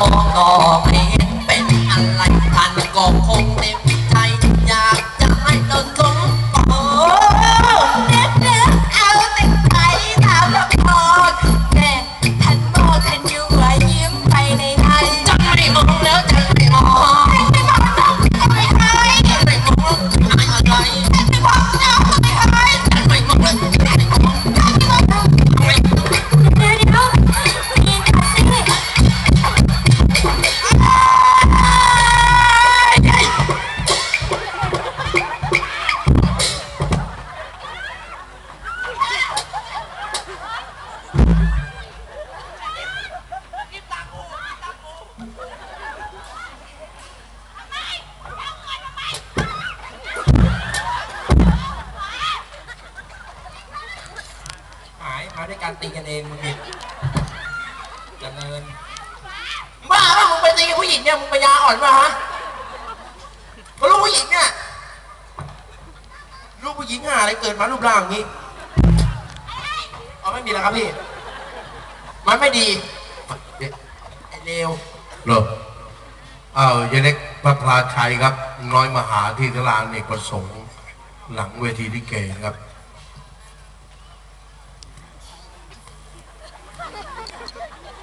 มอ มาด้วยการตีกันเองมึงนี่ดำเนินบ้าป่ะมึงไปตีกับผู้หญิงเนี่ยมึงปัญญาอ่อนป่ะฮะก็ลูกผู้หญิงเนี่ยลูกผู้หญิงหาอะไรเกิดมารูปร่างอย่างนี้เอาไม่มีแล้วครับพี่ มันไม่ดีไอเลวเหรออ้าวยายเล็กพระพลาชัยครับ น้อยมหาที่ตลาดเอกประสงค์ หลังเวทีลิเกครับ ハハハハ!